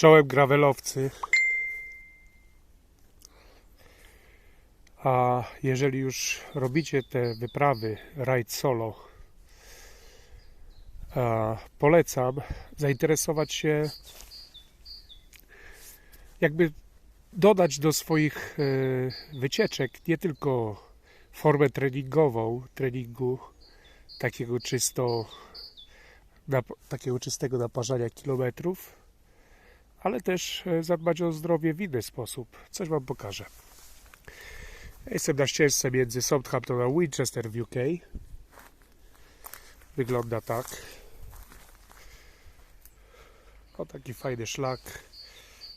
Czołem gravelowcy. A jeżeli już robicie te wyprawy ride solo, polecam zainteresować się, jakby dodać do swoich e, wycieczek nie tylko formę treningową, treningu takiego czysto takiego czystego naparzania kilometrów, ale też e, zadbać o zdrowie w inny sposób. Coś Wam pokażę. Jestem na ścieżce między Southampton a Winchester w UK. Wygląda tak. O taki fajny szlak.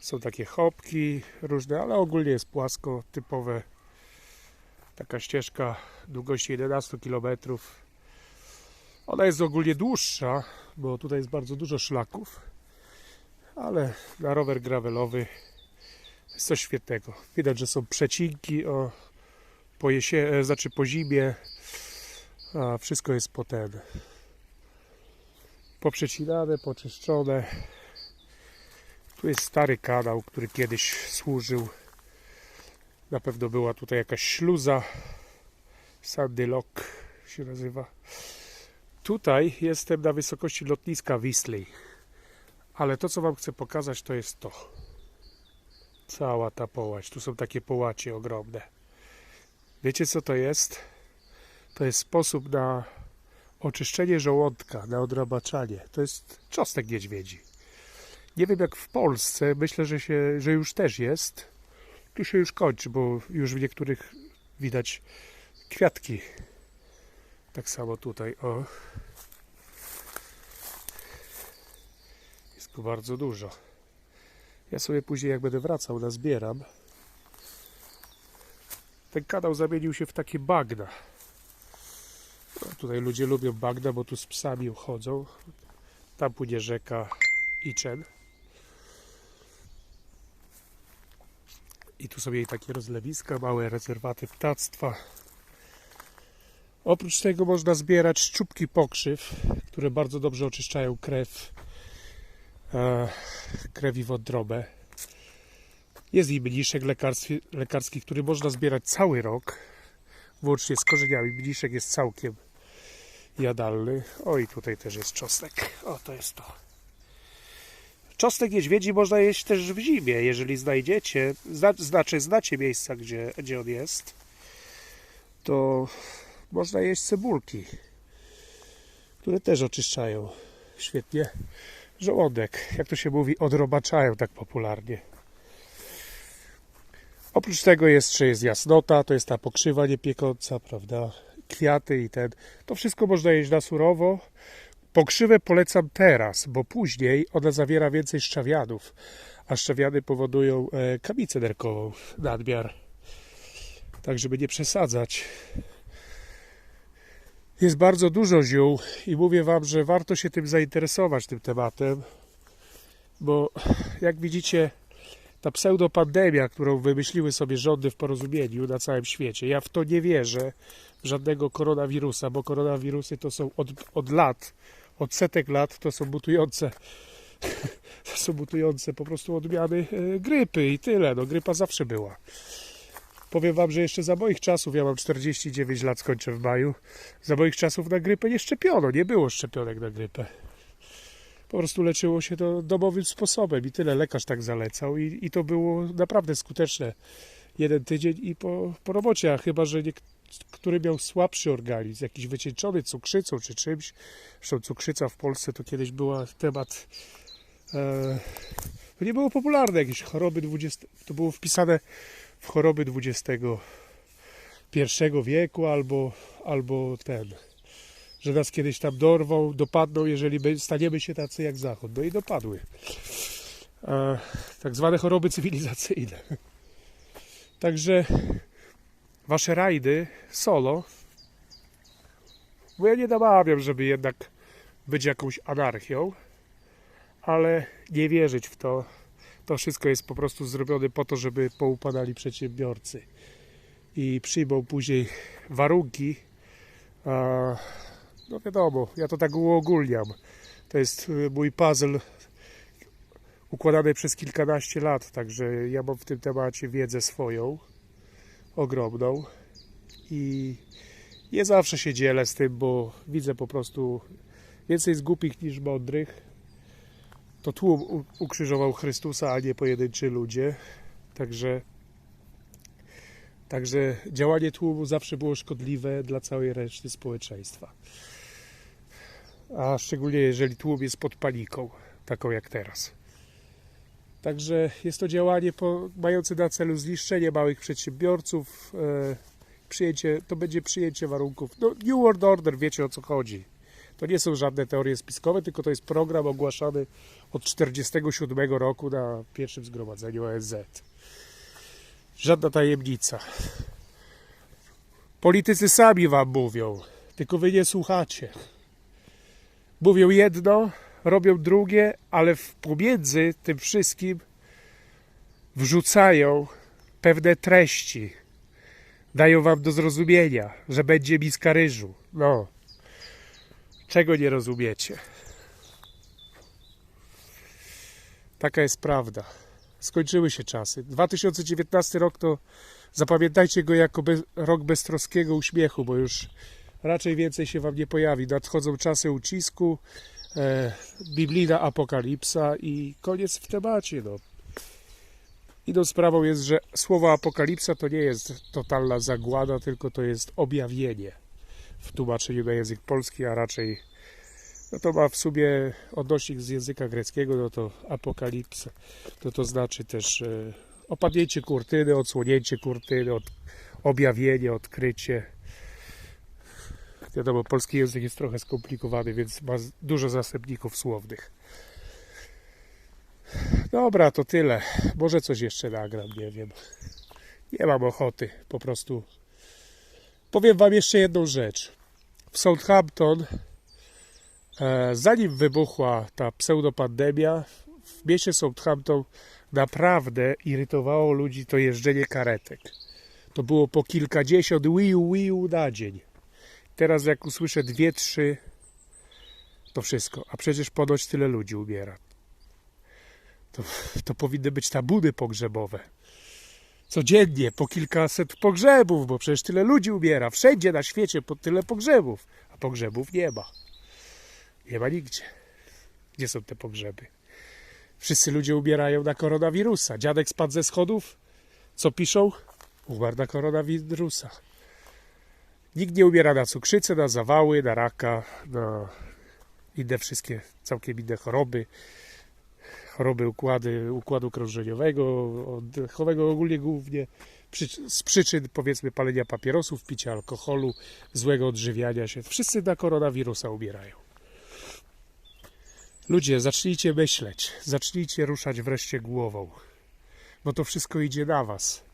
Są takie chopki różne, ale ogólnie jest płasko, typowe. Taka ścieżka długości 11 km. Ona jest ogólnie dłuższa, bo tutaj jest bardzo dużo szlaków, ale na rower gravelowy jest coś świetnego. Widać, że są przecinki o, po jesie, e, znaczy po zimie, a wszystko jest po ten poprzecinane, poczyszczone. Tu jest stary kanał, który kiedyś służył. Na pewno była tutaj jakaś śluza. Sandy Lock się nazywa. Tutaj jestem na wysokości lotniska Wisley. Ale to, co Wam chcę pokazać, to jest to. Cała ta połać. Tu są takie połacie ogromne. Wiecie, co to jest? To jest sposób na oczyszczenie żołądka, na odrabaczanie. To jest czosnek niedźwiedzi. Nie wiem jak w Polsce, myślę, że, się, że już też jest. Tu się już kończy, bo już w niektórych widać kwiatki. Tak samo tutaj, o. Go bardzo dużo. Ja sobie później, jak będę wracał, nazbieram. Ten kanał zamienił się w takie bagna. No, tutaj ludzie lubią bagna, bo tu z psami chodzą. Tam płynie rzeka Iczen. I tu sobie takie rozlewiska, małe rezerwaty ptactwa. Oprócz tego można zbierać szczupki pokrzyw, które bardzo dobrze oczyszczają krew, e, krew i wątrobę. Jest i mniszek lekarstwi, lekarski, który można zbierać cały rok, włącznie z korzeniami. Mniszek jest całkiem jadalny. O i tutaj też jest czosnek. O, to jest to. Czosnek niedźwiedzi można jeść też w zimie, jeżeli znajdziecie, zna, znaczy znacie miejsca, gdzie, gdzie on jest, to można jeść cebulki, które też oczyszczają świetnie żołądek, jak to się mówi, odrobaczają tak popularnie. Oprócz tego jeszcze jest jasnota, to jest ta pokrzywa niepiekąca, prawda, kwiaty i ten, to wszystko można jeść na surowo, Pokrzywę polecam teraz, bo później ona zawiera więcej szczawianów, a szczawiany powodują e, kamicę nerkową, nadmiar. Tak, żeby nie przesadzać. Jest bardzo dużo ziół i mówię Wam, że warto się tym zainteresować, tym tematem, bo jak widzicie, ta pseudopandemia, którą wymyśliły sobie rządy w porozumieniu na całym świecie, ja w to nie wierzę, żadnego koronawirusa, bo koronawirusy to są od, od lat od setek lat to są mutujące to są mutujące po prostu odmiany e, grypy i tyle. No grypa zawsze była. Powiem wam, że jeszcze za moich czasów, ja mam 49 lat, skończę w maju, za moich czasów na grypę nie szczepiono, nie było szczepionek na grypę. Po prostu leczyło się to domowym sposobem i tyle. Lekarz tak zalecał i, i to było naprawdę skuteczne. Jeden tydzień i po, po robocie, a chyba, że nie, który miał słabszy organizm, jakiś wycieńczony cukrzycą czy czymś. Zresztą cukrzyca w Polsce to kiedyś była temat. E, to nie było popularne, jakieś choroby 20. To było wpisane w choroby XXI wieku albo, albo ten. Że nas kiedyś tam dorwą, dopadną, jeżeli my staniemy się tacy jak Zachód. No i dopadły. Tak zwane choroby cywilizacyjne. Także wasze rajdy solo, bo ja nie namawiam, żeby jednak być jakąś anarchią, ale nie wierzyć w to. To wszystko jest po prostu zrobione po to, żeby poupadali przedsiębiorcy i przyjmą później warunki. No wiadomo, ja to tak uogólniam. To jest y, mój puzzle układane przez kilkanaście lat, także ja mam w tym temacie wiedzę swoją, ogromną i nie zawsze się dzielę z tym, bo widzę po prostu więcej z głupich niż mądrych. To tłum ukrzyżował Chrystusa, a nie pojedynczy ludzie. Także, także działanie tłumu zawsze było szkodliwe dla całej reszty społeczeństwa. A szczególnie jeżeli tłum jest pod paniką, taką jak teraz. Także jest to działanie po, mające na celu zniszczenie małych przedsiębiorców. E, przyjęcie, to będzie przyjęcie warunków. No, New World Order, wiecie o co chodzi. To nie są żadne teorie spiskowe, tylko to jest program ogłaszany od 1947 roku na pierwszym zgromadzeniu ONZ. Żadna tajemnica. Politycy sami wam mówią, tylko wy nie słuchacie. Mówią jedno, robią drugie, ale pomiędzy tym wszystkim wrzucają pewne treści. Dają wam do zrozumienia, że będzie miska ryżu. No. Czego nie rozumiecie? Taka jest prawda. Skończyły się czasy. 2019 rok to zapamiętajcie go jako rok beztroskiego uśmiechu, bo już raczej więcej się wam nie pojawi. Nadchodzą czasy ucisku, e, biblijna apokalipsa i koniec w temacie. No. Inną sprawą jest, że słowo apokalipsa to nie jest totalna zagłada, tylko to jest objawienie w tłumaczeniu na język polski, a raczej no to ma w sumie odnośnik z języka greckiego, no to apokalipsa, to to znaczy też e, opadnięcie kurtyny, odsłonięcie kurtyny, od, objawienie, odkrycie. Wiadomo, polski język jest trochę skomplikowany, więc ma dużo zastępników słownych. Dobra, to tyle. Może coś jeszcze nagram, nie wiem. Nie mam ochoty, po prostu. Powiem Wam jeszcze jedną rzecz. W Southampton, e, zanim wybuchła ta pseudopandemia, w mieście Southampton naprawdę irytowało ludzi to jeżdżenie karetek. To było po kilkadziesiąt wiu wiu na dzień. Teraz jak usłyszę dwie, trzy, to wszystko. A przecież ponoć tyle ludzi umiera. To, to powinny być tabuny pogrzebowe. Codziennie po kilkaset pogrzebów, bo przecież tyle ludzi umiera. Wszędzie na świecie po tyle pogrzebów, a pogrzebów nie ma. Nie ma nigdzie. Gdzie są te pogrzeby? Wszyscy ludzie umierają na koronawirusa. Dziadek spadł ze schodów. Co piszą? Umarł na koronawirusa. Nikt nie umiera na cukrzycę, na zawały, na raka, na inne wszystkie całkiem inne choroby choroby układy, układu krążeniowego, oddechowego ogólnie głównie z przyczyn powiedzmy palenia papierosów, picia alkoholu, złego odżywiania się. Wszyscy na koronawirusa umierają. Ludzie, zacznijcie myśleć, zacznijcie ruszać wreszcie głową, bo to wszystko idzie na was.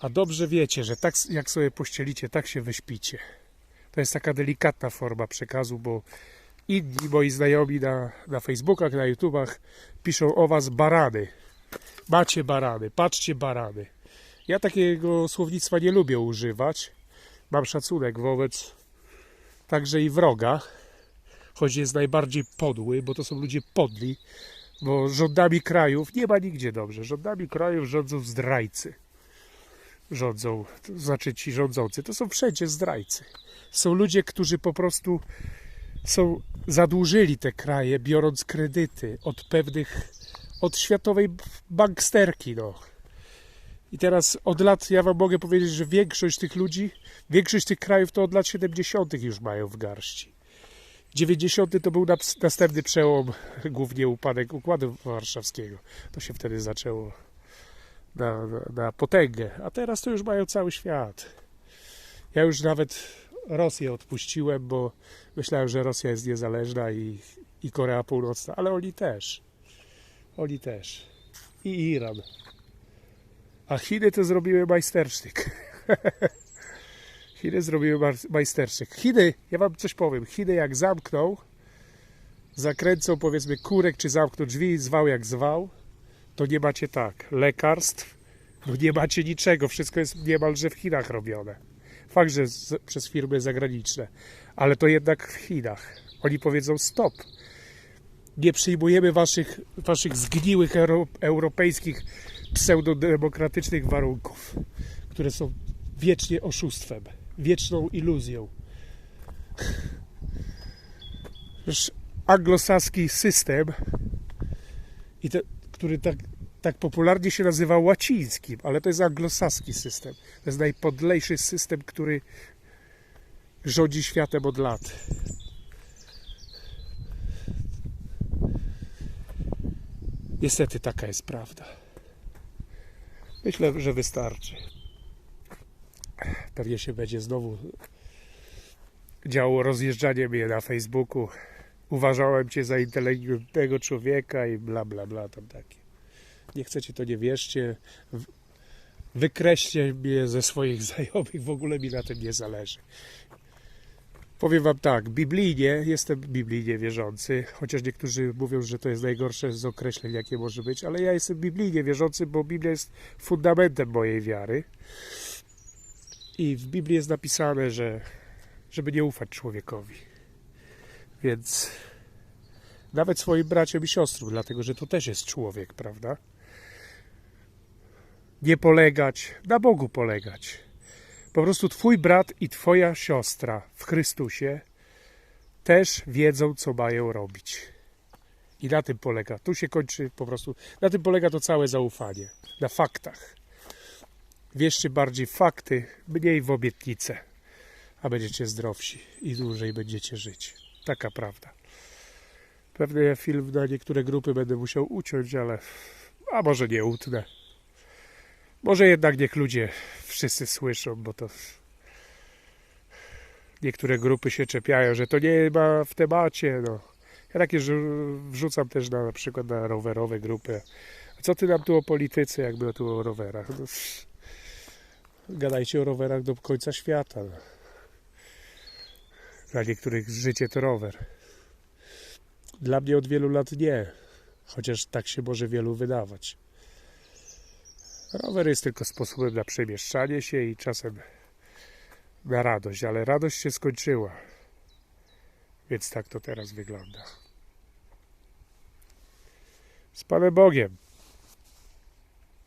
A dobrze wiecie, że tak jak sobie pościelicie, tak się wyśpicie. To jest taka delikatna forma przekazu, bo inni moi znajomi na, na Facebookach, na YouTubach piszą o was barany. Macie barany, patrzcie barany. Ja takiego słownictwa nie lubię używać. Mam szacunek wobec także i wroga, choć jest najbardziej podły, bo to są ludzie podli, bo rządami krajów nie ma nigdzie dobrze. Rządami krajów rządzą zdrajcy. Rządzą, to znaczy ci rządzący, to są wszędzie zdrajcy. Są ludzie, którzy po prostu są zadłużyli te kraje, biorąc kredyty od pewnych, od światowej banksterki. No. I teraz od lat, ja wam mogę powiedzieć, że większość tych ludzi, większość tych krajów to od lat 70. już mają w garści. 90. to był następny przełom, głównie upadek Układu Warszawskiego. To się wtedy zaczęło na, na, na potęgę, a teraz to już mają cały świat. Ja już nawet Rosję odpuściłem, bo myślałem, że Rosja jest niezależna i, i Korea Północna, ale oni też. Oni też. I Iran. A Chiny to zrobiły majstersztyk. Chiny zrobiły majstersztyk. Chiny, ja wam coś powiem, Chiny jak zamkną, zakręcą powiedzmy kurek, czy zamkną drzwi, zwał jak zwał, to nie macie tak, lekarstw, no nie macie niczego, wszystko jest niemalże w Chinach robione. Fakt, że z, przez firmy zagraniczne, ale to jednak w Chinach. Oni powiedzą stop. Nie przyjmujemy waszych, waszych zgniłych euro, europejskich pseudodemokratycznych warunków, które są wiecznie oszustwem, wieczną iluzją. Przecież anglosaski system, i te, który tak, tak popularnie się nazywa łacińskim, ale to jest anglosaski system. To jest najpodlejszy system, który rządzi światem od lat. Niestety taka jest prawda. Myślę, że wystarczy. Pewnie się będzie znowu działo rozjeżdżanie mnie na Facebooku. Uważałem cię za inteligentnego człowieka i bla bla bla tam takie. Nie chcecie to nie wierzcie. Wykreślcie mnie ze swoich znajomych, w ogóle mi na tym nie zależy. Powiem wam tak, biblijnie, jestem biblijnie wierzący, chociaż niektórzy mówią, że to jest najgorsze z określeń, jakie może być, ale ja jestem biblijnie wierzący, bo Biblia jest fundamentem mojej wiary. I w Biblii jest napisane, że żeby nie ufać człowiekowi. Więc nawet swoim braciom i siostrom, dlatego że to też jest człowiek, prawda? Nie polegać, na Bogu polegać. Po prostu twój brat i twoja siostra w Chrystusie też wiedzą, co mają robić. I na tym polega. Tu się kończy po prostu. Na tym polega to całe zaufanie. Na faktach. Wierzcie bardziej w fakty, mniej w obietnice. A będziecie zdrowsi i dłużej będziecie żyć. Taka prawda. Pewnie film na niektóre grupy będę musiał uciąć, ale. A może nie utnę. Może jednak niech ludzie wszyscy słyszą, bo to niektóre grupy się czepiają, że to nie ma w temacie. No. Ja takie wrzucam też na, na przykład na rowerowe grupy. A co ty nam tu o polityce, jakby tu o rowerach? No, gadajcie o rowerach do końca świata. No. Dla niektórych życie to rower. Dla mnie od wielu lat nie. Chociaż tak się może wielu wydawać. Rower jest tylko sposobem na przemieszczanie się i czasem na radość, ale radość się skończyła. Więc tak to teraz wygląda. Z Panem Bogiem.